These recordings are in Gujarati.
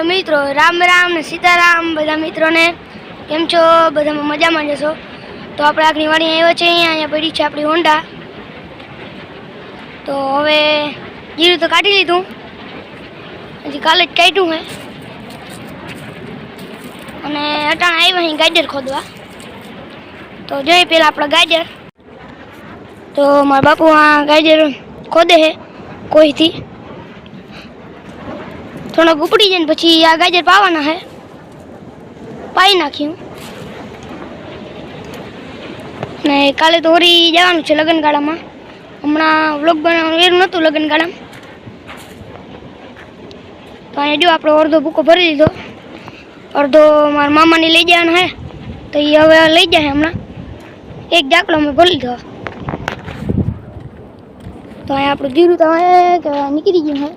હેલો મિત્રો, રામ રામ ને સીતારામ, બધા મિત્રોને. કેમ છો? બધામાં મજામાં જશો તો આપણે આગની વાણી આવ્યો છે અહીંયા અહીંયા પડી છે આપણી હોન્ડા. તો હવે જીરું તો કાઢી લીધું. હજી કાલે જ કાઢ્યું હે. અને અટાણ આવ્યા અહીં ગાજર ખોદવા. તો જોઈએ પહેલાં આપણા ગાજર. તો મારા બાપુ આ ગાજર ખોદે છે કોઈથી? થોડોક ઉપડી જાય ને પછી આ ગાજર પાવાના હે. પાઈ નાખ્યું ને કાલે તો હોરી જવાનું છે લગ્નગાળામાં. હમણાં વ્લોગ બનાવવાનું એનું નહોતું લગ્નગાળામાં. તો અહીંયા જો આપણો અડધો ભૂકો ભરી લીધો અડધો મારા મામાને લઈ જવાનો હે. તો એ હવે લઈ જાય હમણાં. એક જાકડો અમે ભરી લીધો તો અહીંયા આપણું જીરું તો હવે નીકળી ગયું હે.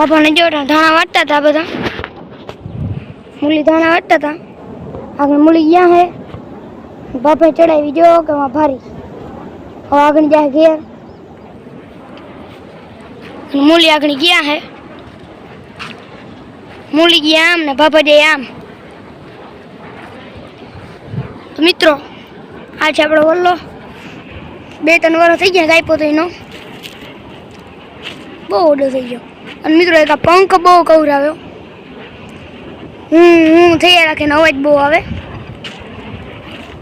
બાપાને જો ધાણા વાટતા હતા બધા. મૂલી ધાણા વાટતા હતા આગળ મૂલી ગયા હે. બાપે ચડાવી જો કે માં ભારી. હવે આગળ જાય ઘેર. મૂલી આગળ ગયા હે. મૂલી ગયા આમ ને બાપા જાય આમ. તો મિત્રો, આ છે આપણો વલ્લો. બે ત્રણ વર્ષ થઈ ગયા ગાયપો તો એનો. બહુ ઓડો થઈ ગયો. અને મિત્રો, એક આ પંખ બહુ કવરાવ્યો હું હું થઈ રાખે ને અવાજ બહુ આવે.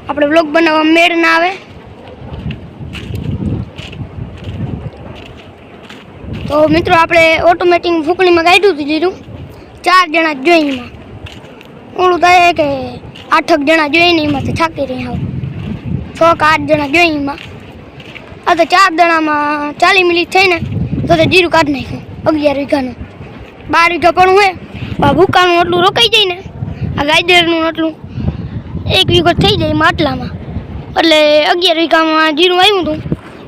આપણે બ્લોગ બનાવવા મેળ ના આવે. તો મિત્રો, આપણે ઓટોમેટિક ફૂંકણીમાં કાઢ્યું હતું જીરું ચાર જણા જોઈનમાં ઓળું થાય કે આઠક જણા જોઈને એમાંથી થાકી રહી હાવ છ કે આઠ જણા જોઈનમાં આ તો ચાર જણામાં ચાલી મિનિટ થઈને તો તે જીરું કાઢી નાખ્યું. અગિયાર વીઘાનું. બાર વીઘા પણ આ ભૂકાનું એટલું રોકાઈ જાય ને, આ ગાયદેરનું એટલું એક વીઘો થઈ જાય એમાં આટલામાં. એટલે અગિયાર વીઘામાં જીરું આવ્યું હતું.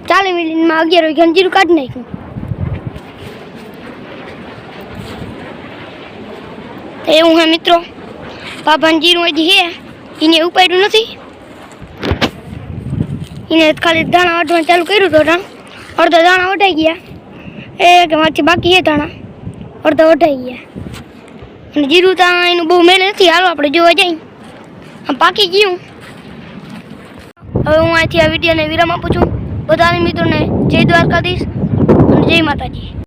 ચાલીસ મિનિટમાં અગિયાર વીઘાનું જીરું કાઢી નાખ્યું. એવું હે મિત્રો. બાબાનું જીરું હજી હે. એને ઉપાડ્યું નથી. એને ખાલી દાણા વાટવાનું ચાલુ કર્યું હતું અડધા દાણા વટાઈ ગયા. એ કે મારથી બાકી છે તાણા અડધા વટાઈ ગયા. અને જીરું તો એનું બહુ મેળ નથી. હાલો આપણે જોવા જઈએ. આમ પાકી ગયું. હવે હું અહીંથી આ વિડીયોને વિરામ આપું છું. બધાને મિત્રોને જય દ્વારકાધીશ અને જય માતાજી.